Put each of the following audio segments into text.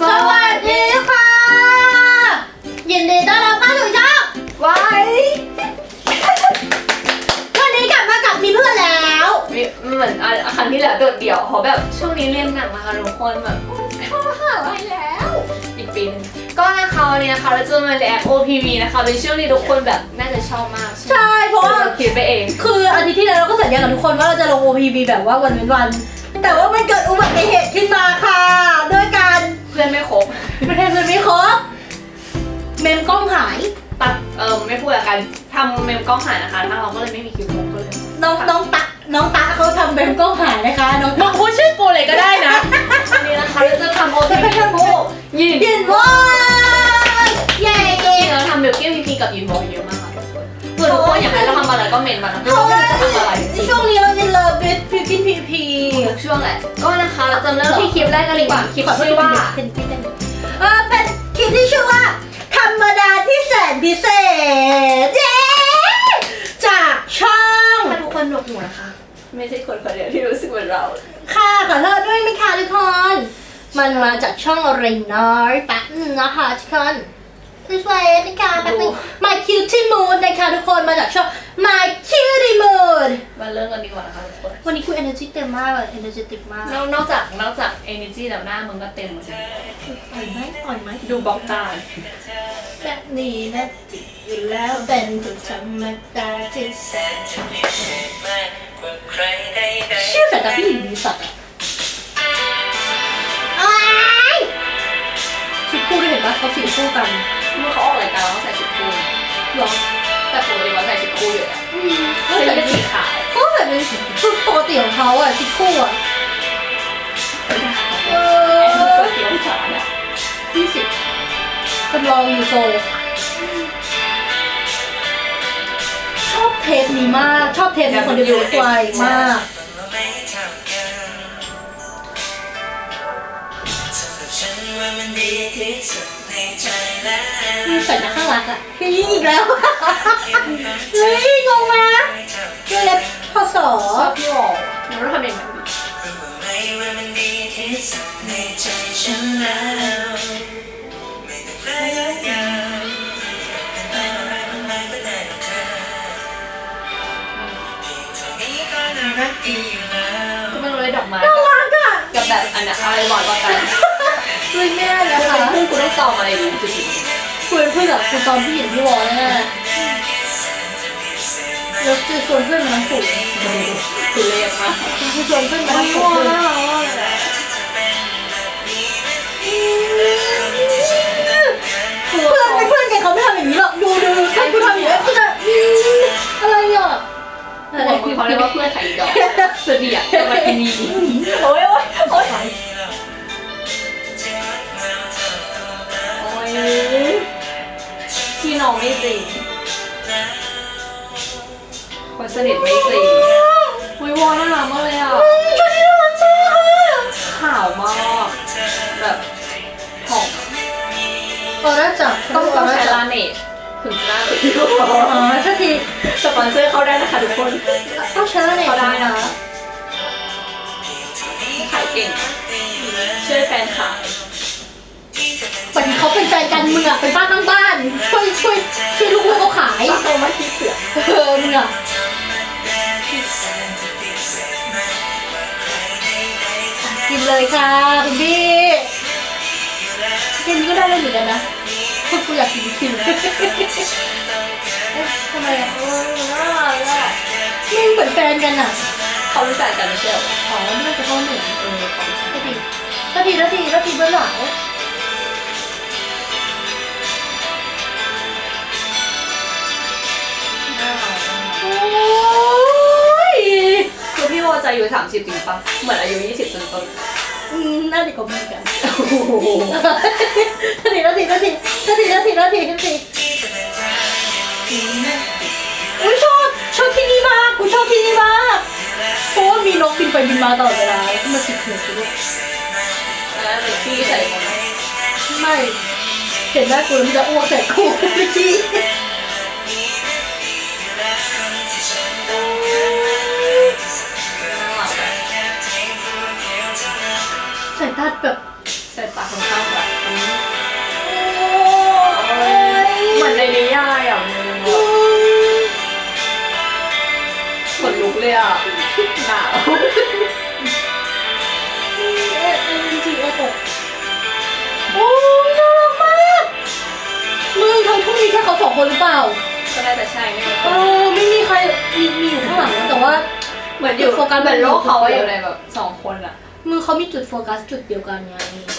สวัสดีค่ะ ยินดีต้อนรับเข้าสู่ช่องไว้วันนี้กลับมากับมีเพื่อนแล้วมีเหมือนอะครั้งที่แล้วโดดเดี่ยวเพราะแบบช่วงนี้เรียนหนักมากค่ะทุกคนแบบเข้ามหาลัยแล้ว อีกปีหนึงก็นะคะวันนี้นะคะเราจะมา react OPV นะคะเป็นช่วงที่ทุกคนแบบน่าจะชอบมากใช่เพราะว่า เราคิดไปเอง คืออาทิตย์ที่แล้วเราก็สัญญากับทุกคนว่าเราจะลง OPV แบบว่าวันเว้นวัน แต่ว่ามันเกิดอุบัติเหตุขึ้นมาค่ะ ด้วยการเพื่อนไม่ครบประเทศมันไม่ครบ เมมกล้องหาย ตัดเออไม่พูดกันทำเมมกล้องหายนะคะทางเราก็เลยไม่มีคิวโมงก็เลยน้องน้องตะน้องตะเขาทำเมมกล้องหายนะคะ น้องมึงพูดชื่อกูเลยก็ได้นะวันนี้นะคะเราจะทำ OPV กูยินยินวอนเย้จริงๆเราทำเบลเกียพีพีกับยินวอลเยอะมาก ค่ะทุกคนเพื่อทุกคนอยากให้เราทำอะไรก็เมนมานะเพไม่ราะว่าว่าจะทำอะไรจริงๆช่วงนี้เราจะเลิฟวิดพิกินพีพีทุกช่วงแหละก็นะคะเราจะเริ่มที่คลิปแรกกันดีกว่าคลิปชื่อว่าเป็นเป็นเป็นเออเป็นคลิปที่ชื่อว่า ธรรมดาที่แสนพิเศษเย้จากช่องถ้าทุกคนหนวกหูนะคะ ไม่ใช่คนคนเดียวที่รู้สึกเหมือนเรา ค่ะขอโทษด้วยนะคะทุกคนมันมาจากช่องเรนนอร์แป๊บนึงนะคะทุกคน คือสวยนะคะแป๊บนึง My Cutie Mood นะคะทุกคนมาจากช่อง My Cutie Mood มาเริ่มกันดีกว่านะคะทุกคนวันนี้คุณ energy เต็มมากเลย energetic มากนอกนอกจากนอกจาก energy แล้วหน้ามึงก็เต็มเหมือนกันอ่อยไหมอ่อยไหมดูบล็อกตาแบบนี้นะจิอยู่แล้วเป็นทุกธรรมดาที่แสนชื่อสายตาพี่หญิงมีสัตว์อะอะไรชุดคู่ด้วยเห็นปะเขาสีคู่กัน เมื่อเขาออกรายการเราต้องใส่ชุดคู่หรอแต่ปกติเราใส่ชุดคู่อยู่แล้วอืมเขาเสื้อใส่เป็เป็นนสีขาวเขาใส่เป็นชุดปกติของเขาอะชุดคู่อะเอเสื้ออเขียวสาเนี่ยยี่สิบจำลองอยู่โซลชอบเทปนี้มาก ชอบเทปนี้คนเดียวไวมากมี ใส่หน้าข้างหลังอะเฮ้ยอีกแล้วเฮ้ยงงไหมเล็บพอสอชอบพี่วอลหนูต้องทำยังไงดีก็ไม่รู้เลยดอกไม้น่ารักอะกับแบบอันเนี้ยอะไรบ่อยกว่ากัน เฮ้ยแม่แล้วเป็นค่ะเพื่อนกูต้องตองอะไรดีจุดคุยเพื่อนกับคุณตอนพี่เห็นพี่วอลแน่แล้วจะชวนเพื่อนมาทั้งฝูงๆคือเรียกมากคือชวนเพื่อนมาทั้งไม่ฝูว่างเลยน่ารักมากเลยอะเพื่อนเป็นเพื่อนกันเขาไม่ทำอย่างนี้หรอกดูดูดูถ้ากูทำอย่างนี้กูจะอืมอะไรอะหัวมึงเขาเรียกว่าเพื่อนไข่ดอกเสดียทำไมที่นี่โอ้ยโอ้ยโอ้ย ไม่จริงคนสนิทไม่จริงอุ้ยวอน่ารักมากเลยอะชุดนี้น่ารักมากอะขาวมากแบบหอมออร่าจับต้องต้องใช้ลาลาเนตถึงจะได้อ๋อสักทีสปอนเซอร์เข้าได้นะคะทุกคนต้องใช้ลาเน็ตเขาได้นะขายเก่งช่วยแฟนขายปกติเขาเป็นแฟนกันมึงอะเป็นป้าข้างบ้าน เออมึงอะกินเลยค่ะคุณพี่แค่นี้ก็ได้เลยเหมือนกันนะคนกูอยากกินคิวเอ๊ะทำไมอะเออน่ารักอะมึงเหมือนแฟนกันอะเขารู้จักกันไม่ใช่เหรออ๋อไม่น่าจะเข้าหนึ่งเออเขารู้จักก็ดีก็ดีแล้วดีแล้วดีเบื้องหลัง คือพี่วอจะอายุ30จริงปะเหมือนอายุ20ต้นต้นอืมน่าดีกว่ามึงกันๆโอ้โหนาทีนาทีนาทีนาทีนาทีนาทีนาทีอุ้ยชอบชอบที่นี่มากกูชอบที่นี่มากเพราะว่ามีนกบินไปบินมาตลอดเวลาแล้วก็มาจิกหัวกูด้วยแล้วเป็นพี่ใส่หมดเลยไม่เห็นหน้ากูแล้วมันจะอ้วกใส่กูเารักอะสายตาแบบสายตาค่อนข้างแบบเหมือนในนิยายอะมึงแบบขนลุกเลยอะหนาวเอ๊ะเอ๊ะจริงๆเอ๊ะต่โอ้ยน่ารักมากมึงทั้งทุ่งมีแค่เขาสองคนหรือเปล่าก็น่าจะใช่ไม่รู้เออไม่มีใครมีมีอยู่ข้างหลังนะแต่ว่าเหมือนอยู่โฟกัสเหมือนโลกเขาอะอยู่ในแบบสองคนอะ มือเขามีจุดโฟกัสจุดเดียวกันไง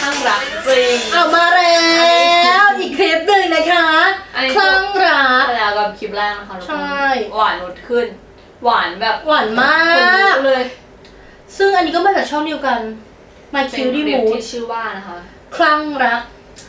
ข้างรักจริง เอามาแล้วอีกคลิปหนึ่งนะคะอันนี้ คลั่งรัก แล้วกับคลิปแรกนะคะทุกคนใช่ หวานลดขึ้น หวานแบบหวานมาคนลุก กเลย ซึ่งอันนี้ก็มาจากช่องเดียวกัน My เป็น Cutie คลิป Mood ที่ชื่อว่านะคะคลั่งรัก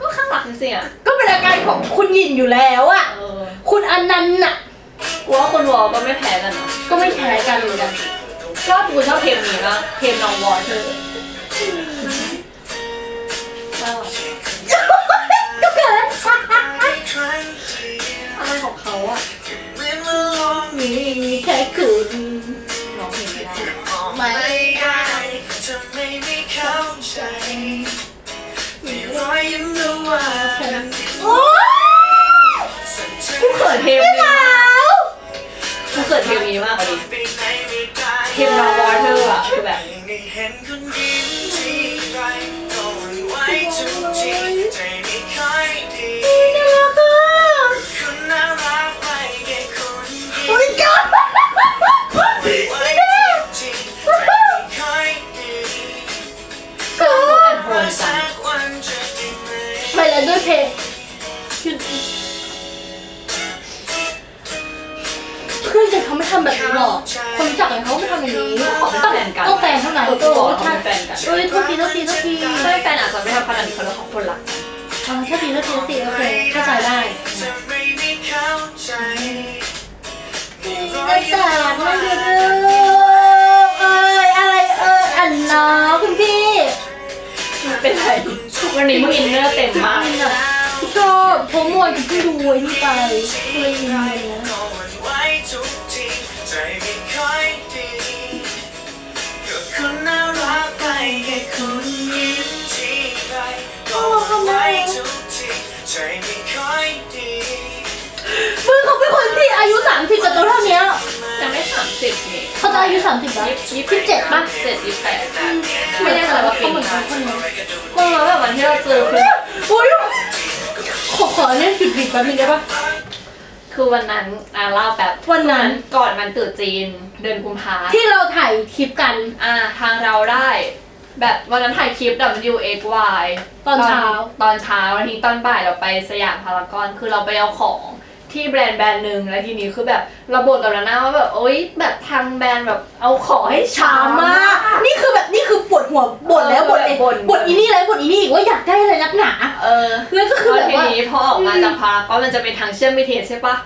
ก็ข้างรักจริงๆอะก็เป็นอาการของคุณหยินอยู่แล้วอะเออคุณอนันต์น่ะ กูว่าคนวอลก็ไม่แพ้กันนะก็ไม่แพ้กันเหมือนกัน ชอบกูชอบเทมนี้มากเทมน้องวอเธอร์ชอบก็เกิด วันนี้มึงอินเนอร์เต็มมากชอบผมมวยกับพี่ดูไอ้นี่ไปเลยอินเลยนะก็หวั่นไหวทุกทีใจไม่ค่อยดีก็คุณน่ารักไปแค่คุณยิ้มทีไรก็หวั่นไหวทุกทีใจไม่ค่อยดีมึงเขาเป็นคนที่อายุ30กับตัวเท่านี้ ยังไม่สามสิบนี่เขาจะอายุ30แล้วยี่สิบเจ็ดป่ะเจ็ดยี่สิบแปดไม่แน่ใจว่าเขาเหมือนกันคนนี้มึงแล้วแบบวันที่เราเจอคือโอ้ยขอขอเล่นปิดปิดแป๊บนึงได้ปะคือวันนั้นอะเล่าแบบวันนั้นก่อนวันตรุษจีนเดือนกุมภาที่เราถ่ายคลิปกันอ่าทางเราได้ แบบวันนั้นถ่ายคลิป W X Y ตอนเช้าตอนเช้าแล้วทีนี้ตอนบ่ายเราไปสยามพารากอนคือเราไปเอาของ ที่แบรนด์แบรนด์หนึ่งแล้วทีนี้คือแบบเราบ่นกับนาน่าว่าแบบโอ๊ยแบบทางแบรนด์แบบเอาของให้ช้าช้ามามาก ก นี่คือแบบนี่คือปวดหัวบ่นแล้วเออบ่นเองบ่น บ่นอีนี่แล้วบ่นอีนี่อีกว่าอยากได้อะไรนักหนาเออ แล้วก็คือแล้วแบบทีว่า นี้พอออกมาจากพารากอนมันจะเป็นทางเชื่อม BTS ใช่ปะ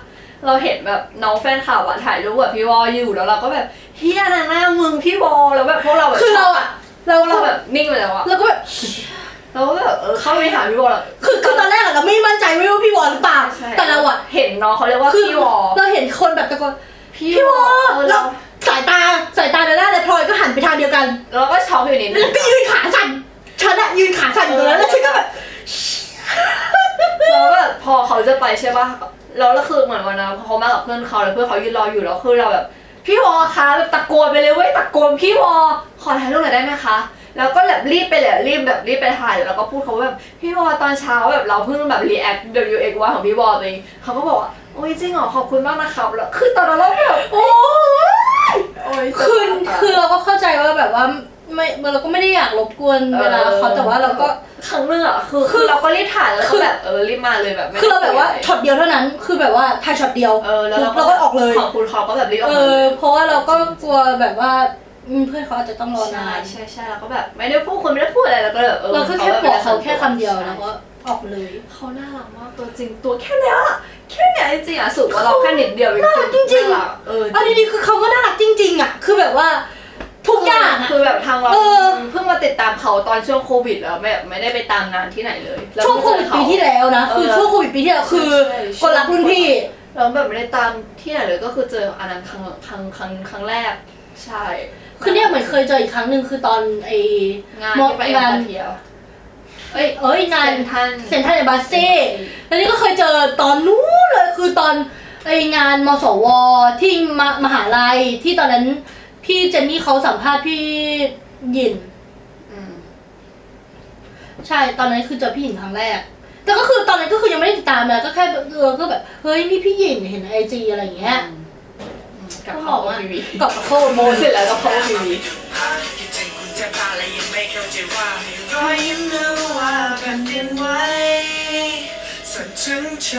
เราเห็นแบบน้องแฟนข่าวอะถ่ายรูปแบบพี่วออยู่แล้วเราก็แบบเฮียนะหน้ามึงพี่วอแล้วแบบพวกเราแบบคือเราช็กอะ เราพวกเราเราแบแบบบนิ่งไปแล้วอะเราก็แบบ เราก็แบบเออเข้าไปหาพี่วอแล้วคือคือตอนแรกอะเราไม่มั่นใจไม่รู้ว่าพี่วอหรือเปล่าใช่แต่เราอะเห็นน้องเขาเรียกว่าคือพี่วอเราเห็นคนแบบตะโกนพี่พี่วอเออแล้เราวสายตาสายตาในหน้าและพลอยก็หันไปทางเดียวกันเราก็ช็อกอยู่นิดนึแล้งวก็ยืนขาสั่นฉันอะยืนขาสั่นอยู่ตรงนั้นแล้วฉันก็แบบ แล้วแบบพอเขาจะไปใช่ปะแล้วแล้วคือเหมือนวันนั้นเขามากับเพื่อนเขาแล้วเพื่อนเขายืนรออยู่แล้วคือเราแบบ พี่วอคะแบบตะโกนไปเลยเว้ยตะโกนพี่วอขอถ่ายรูปหน่อยได้ไหมคะ แล้วก็แบบรีบไปเลยรีบแบบรีบไปถ่ายแล้วก็พูดเขาว่าแบบพี่วอตอนเช้าแบบเราเพิ่งแบบรีแอค W X Y ของพี่วอตัวเองเขาก็บอกว่าโอ้ยจริงเหรอขอบคุณมากนะครับแล้วคือตอนนั้นเราแบบโอ้ยโอ้ยคือคือเราก็เข้าใจว่าแบบว่าไม่เราก็ไม่ได้อยากรบกวนเวลาเขาแต่ว่าเราก็ ครั้งหนึงอะคือคืคืออเราก็รีบถ่ายแล้วคืก็อแบบเออรีบมาเลยแบบไม่คือเราแบบว่าได้คุยะไช็อตเดียวเท่านั้น คือแบบว่าถ่ายช็อตเดียวเออแล้วเราเราก็ออกเลย ขอบคุณเขาก็แบบรีบออกเอมาเลอย เพราะว่าเราก็กลัวแบบว่า อืมเพื่อนเขาอาจจะต้องรอใช่นาน ใช่ใช่แล้วก็แบบไม่ได้พูดคนไม่ได้พูดอะไรแล้วก็แบบเออเราก็แค่บอกเขาแบบแค่คำเดียวใช่แล้วก็ออกเลย เขาน่ารักมากตัวจริงตัวแค่เนี้ยแค่เนี้ยจริงๆอะสุดว่าเราแค่นิดเดียวเองน่ารักจริงๆ น่ารักเออเอาดีๆคือเขาก็น่ารักจริง ๆ อะ คือแบบว่าทุกอย่างอะ คือแบบทางเราเออ เพิ่งมาติดตามเขาตอนช่วงโควิดแล้วแบบไม่ได้ไปตามงานที่ไหนเลยแล้ช่วงโควิดเพิ่ปีเจอเขาที่แล้วนะ คือเออช่วงโควิดปีที่แล้วคือใช่คนรักรุ่นพี่ แล้วแบบไม่ได้ตามที่ไหนเลยก็คือเจออันนั้นครั้งครั้งครั้งครั้งแรก ใช่ คือเนี่ยเหมือนเคยเจออีกครั้งหนึ่งคือตอนไอ้ งานมอที่ไปงานเอ็มพาเทียเอ้ยเอ้ยงานเซ็นทรัลเซนทรัลเดบาสเซ่แล้วนี่ก็เคยเจอตอนนู้นเลยคือตอนไองานมสวที่มมหาลัยที่ตอนนั้นพี่เจนนี่เขาสัมภาษณ์พี่หยิน อืมใช่ตอนนั้นคือเจอพี่หยินครั้งแรก แต่ก็คือตอนนั้นก็คือยังไม่ได้ติดตามเลยก็แค่เออก็แบบเฮ้ยนี่พี่หยินเห็นไอจีอะไรอย่างเงี้ยกับ ก็บเขาอกว่าทีวีกับโคโมเสร็จแล้วก็เข้าทีวีคิดถึงคุณแทบตายและยังไม่เข้าใจว่าให้รอยยิ้มรู้ว่าแผ่นดินไหวสั่นถึงใจ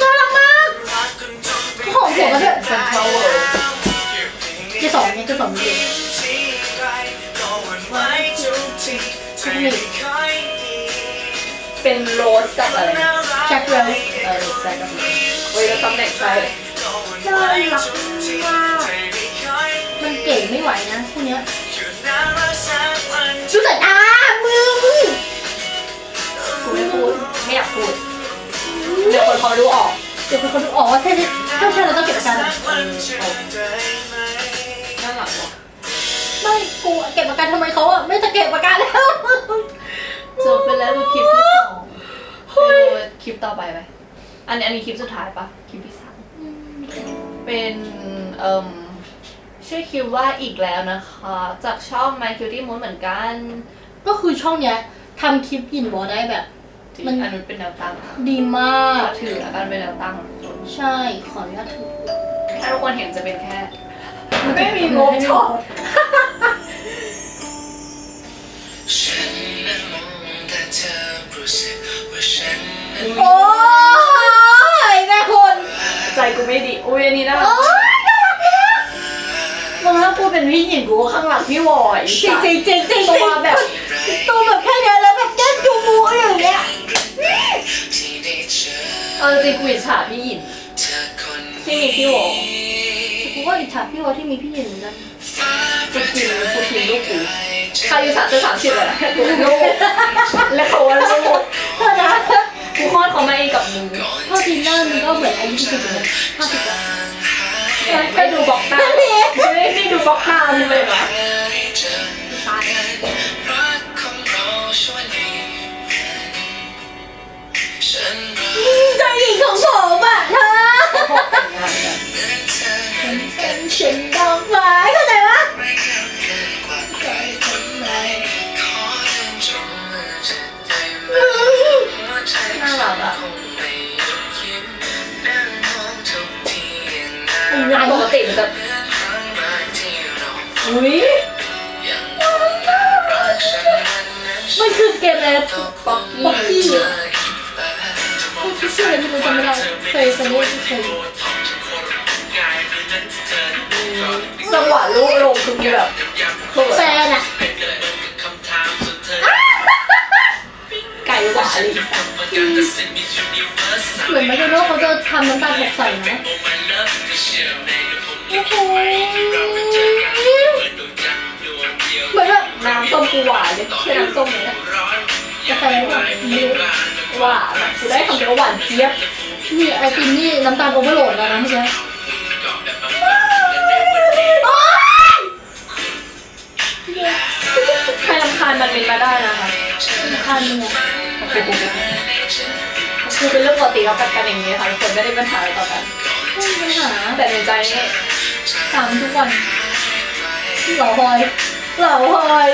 น่ารักมากรักกันจนไม่เขาหอมหัวกันด้วยเซ็นทรัลเวิลด์เจสองเนี่ยเจสองเนี่ยที่ไรก็หวั่นไหวทุกทีใจไม่ค่อยดีเป็นโรสกับอะไรน่ารักแจ็คเวลเออแจ็คกับเว้ยแล้วตำแหน่งใช่ก็หวั่ นไหวทุกทีใจไม่ค่อยดีมันเก่งไม่ไหวนะพวกเนี้ยอยู่นานรักสักวันดูสายตามือมือกูไม่พูดไม่อยากพูดเดี๋ยวคนเขาดูออกเดี๋ยวคนเขาดูออกว่าถ้าถ้าใช่เราต้องเก็บอาการสักวันจะได้ไหมน่ารักว่ะไม่กูเก็บอาการทำไมเขาอะไม่จะเก็บอาการแล้วจบไปแล้วดูคลิปที่สองไปดูคลิปต่อไปไปอันนี้อันนี้คลิปสุดท้ายปะคลิปที่สาม เป็นเอ่มชื่อคลิปว่าอีกแล้วนะคะ จากช่อง My Cutie Moon เหมือนกัน ก็คือช่องเนี้ยทำคลิปยินวอได้แบบ ที่มัน อันนู้นเป็นแนวตั้งดีมากขอถือแล้วกันเป็นแนวตั้งใช่ ขออนุญาตถือถ้าทุกคนเห็นจะเป็นแค่ ไม่มีงบช็อต ยอันนี้น่ารัโอ้กยน่ารักมากมึงถ้าพูดเป็นพี่หญิงกูก็ข้างหลังพี่วอยจริงจริงจริงจริงตัวแบบตัวแบบแค่เนี้ยแล้วแบบแก้มจูมูอย่างเงี้ยที่ได้เจอเออจริงกูอิจฉาพี่หญิงเธอคนที่มีพี่วอกูก็อิจฉาพี่วอที่มีพี่หยินเหมือนกันกูทีมกูทีมลูกกูใครอยู่สามจะสามสิบเลยนะกูเป็นลูกและเขา ก็เหมือนอายุที่สิบเลยห้าสิบไปดูบอกหน้าไม่ได้ดูบอกหน้ามเลยเหรอใจอตารักของเราช่วยดีฉันรักเจ้าหญิงของผมอะเธอน่านกันเหมือนเธอเป็นเช่นดอกไม้เข้าใจปะไม่เข้าเกินกว่ารคนไหนขอเดินจงมือจะ ไรปกติมันจะเมื่อครั้งแรกที่เราอุ้ยยังรักฉันนั้นนั้นมันคือเกมอะไรป๊อกป๊อกกี้เจอะออีกแล้วไม่ชื่ออะไรไม่รู้จำไม่ได้เคยเคยเล่นเคยจังหวะลูกลงคือแบบเขินแฟนอะ ไก่หวานอะไรอีกสักเหมือนไม่ได้รู้ว่าเขาจะทำน้ำตาลหกใส่นะโอ้โหเหมือนแบบน้ำส้มกูหวานเลยใช่น้ำส้มเลยนะกาแฟแบบมิลค์หวานอะกูได้คำเดียวว่าหวานเจี๊ยบนี่ไอติมนี่น้ำตาลโอเวอร์โหลดแล้วนะเมื่อกี้โอ๊ยใครรำคาญมันเป็นมาได้นะคะคัน เนี่ยคือเป็นเรื่องปกติเรากันกันอย่างนี้ค่ะทุกคนไม่ได้ปัญหาอะไรต่อกันไม่มีปัญหาแต่ในใจนี่ถามทุกวันเหล่าพลอยเหล่าพลอย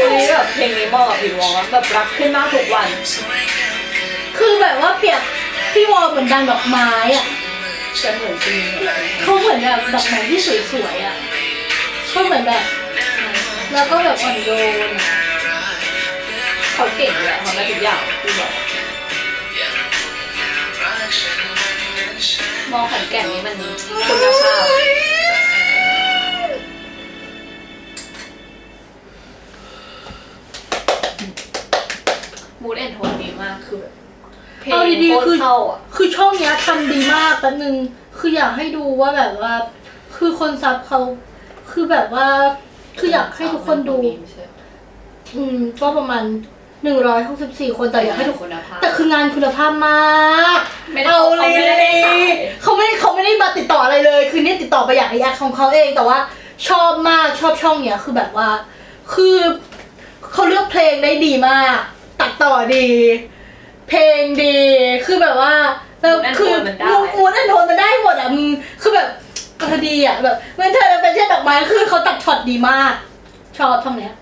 อันนี้แบบเพลงนี้เหมาะกับผิววองแบบรักขึ้นมากทุกวัน คือแบบว่าเปรียบ พี่วอลเหมือนดังดอกไม้อะจะเหมือนจริงอเขาเหมือนแบบดอกไม้ที่สวยๆอะเขาเหมือนแบบ แล้วก็แบบอ่อนโยนอะเขาเก่งเลยอะทำได้ทุกอย่างคือแบบมองขันแก่นนี้มันคุณภาพ ดีโคๆตคืรอเข้าอะคือช่องเนี้ยทำดีมากแป๊บนึง คืออยากให้ดูว่าแบบว่า คือคนซับเขาคือแบบว่า คืออยากให้ทุกคนดู อืมก็ประมาณ164คนแต่อยากให้ทุกคนคุณภาพแต่คืองานคุณภาพมากไม่ได้เอาเขาเลไม่ได้ให้ขายยเขาไม่ได้เขาไม่ได้มาติดต่ออะไรเลย คือเนี่ยติดต่อไปอยากรีแอคของเขาเองแต่ว่าชอบมากชอบช่องเนี้ยคือแบบว่า คือเขาเลือกเพลงได้ดีมาก ตัดต่อดี เพลงดี คือแบบว่าเออคือมูดแอนโทนมันได้หมดอะมึงคือแบบเออดีอะแบบเมื่อเธอเป็นเช่นดอกไม้คือเขาตัดช็อตดีมาก ชอบช่องเนี้ย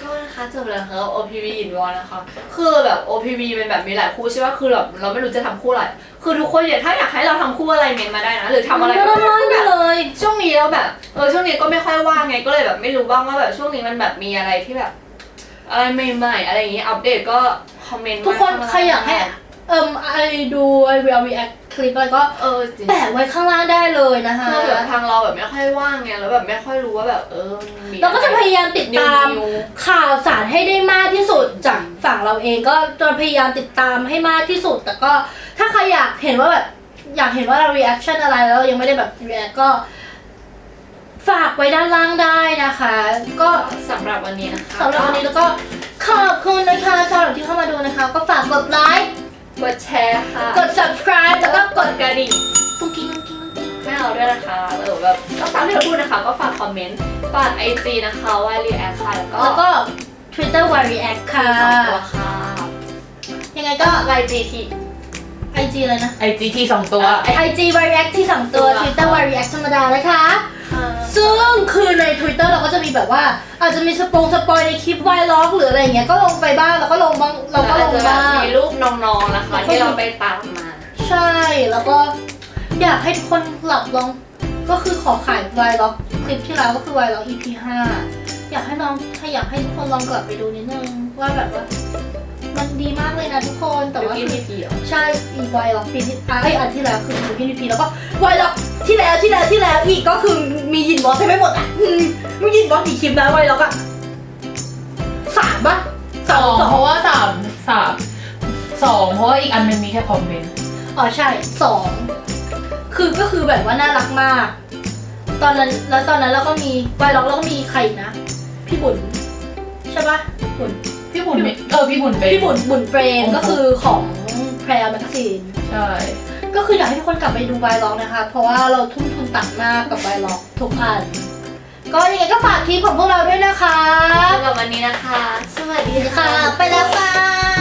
ก็นะคะจบแล้วค่ะ OPV อินวอลนะคะ คือแบบ OPV เป็นแบบมีหลายคู่ใช่ป่ะคือแบบเราไม่รู้จะทำคู่อะไร คือทุกคนอยากถ้าอยากให้เราทำคู่อะไรเมนมาได้นะ หรือทำอะไรก็ได้ได้คือแบบเลยช่วงนี้เราแบบเออช่วงนี้ก็ไม่ค่อยว่างไงก็เลยแบบไม่รู้บ้างว่าแบบช่วงนี้มันแบบมีอะไรที่แบบ อะไรใหม่ๆอะไรอย่างงี้อัปเดตก็ คอมเมนต์มาทุกคนข้งล่งใครอยากให้ เอิ่มไอดูไอวีอาร์วีแอคคลิปอะไรก็เออจริงแปะไว้ข้างล่างได้เลยนะคะคือแบบทางเราแบบไม่ค่อยว่างไงแล้วแบบไม่ค่อยรู้ว่าแบบเออมันมีเราก็จะพยายามติดตามนิวข่าวสารให้ได้มากที่สุดจากฝั่งเราเองก็จะพยายามติดตามให้มากที่สุด แต่ก็ถ้าใครอยากเห็นว่าแบบอยากเห็นว่าเรา reaction อะไรแล้วเรายังไม่ได้แบบ react ก็ ฝากไว้ด้านล่างได้นะคะ ก็สำหรับวันนี้นะคะสำหรับวันนี้แล้วก็ขอบคุณนะคะสำหรับที่เข้ามาดูนะคะ ก็ฝากกดไลค์กดแชร์ค่ะ กด subscribe แล้วก็กดกระดิ่งตุ้งกิ้งตุ้งกิ้งตุ้งกิ้งให้เราด้วยนะคะเออแบบก็ตามที่เราพูดนะคะ ก็ฝากคอมเมนต์ฝากไอจีนะคะว่ารีแอคค่ะแล้วก็แล้วก็ Twitter w a r react ค่ะสองตัวค่ะยังไงก็ก็ไอจีที่ IG อะไรนะ ไอจีทีสองตัว IG w a r react ที่สองตัวตัว Twitter w a r react ธรรมดานะคะค่ะ ซึ่งคือใน Twitter เราก็จะมีแบบว่า อาจจะมีสปงสปอยในคลิปไวล็อกหรืออะไรอย่างเงี้ยก็ลงไปบ้างแล้วก็ลงบ้างเราก็ลงจะแบบบ้างมีรูปน้องๆนะคะ ที่เราไปตามมา ใช่แล้วก็อยากให้ทุกคนหลับลองก็คือขอขายไวล็อกคลิปที่แล้วก็คือไวล็อก EP 5อยากให้น้องถ้าอยากให้ทุกคนลองกลับไปดูนิดนึงว่าแบบว่ามันดีมากเลยนะทุกคนแต่ว่าพี่พีพีเหรอใช่อีไวล็อกปีที่ไออันที่แล้วคือดูพี่พีพีแล้วก็ไวล็อก ที่แล้วที่แล้วที่แล้วอีกก็คือมียินบอสใช่ไหมหมดอะอืมมียินบอสกี่คลิปนะไวล็อกอะสามปะสองเพราะว่าสามสามสองเพราะว่าอีกอันมันมีแค่คอมเมนต์อ๋อใช่สองคือก็คือแบบว่าน่ารักมาก ตอนนั้นแล้วตอนนั้นเราก็มีไวล็อกแล้วก็มีใครอีกนะ พี่บุญใช่ปะบุญพี่บุญไม่เออพี่บุญเป็นพี่บุญบุญเปรมโอ้โหก็คือของแพรแมกซีน ใช่ ก็คืออยากให้ทุกคนกลับไปดูไวล็อกนะคะ เพราะว่าเราทุ่มทุนตักมากกับไวล็อกทุกอัน ก็ยังไงก็ฝากคลิปของพวกเราด้วยนะคะ สำหรับวันนี้นะคะ สวัสดีค่ะ ไปแล้วค่ะ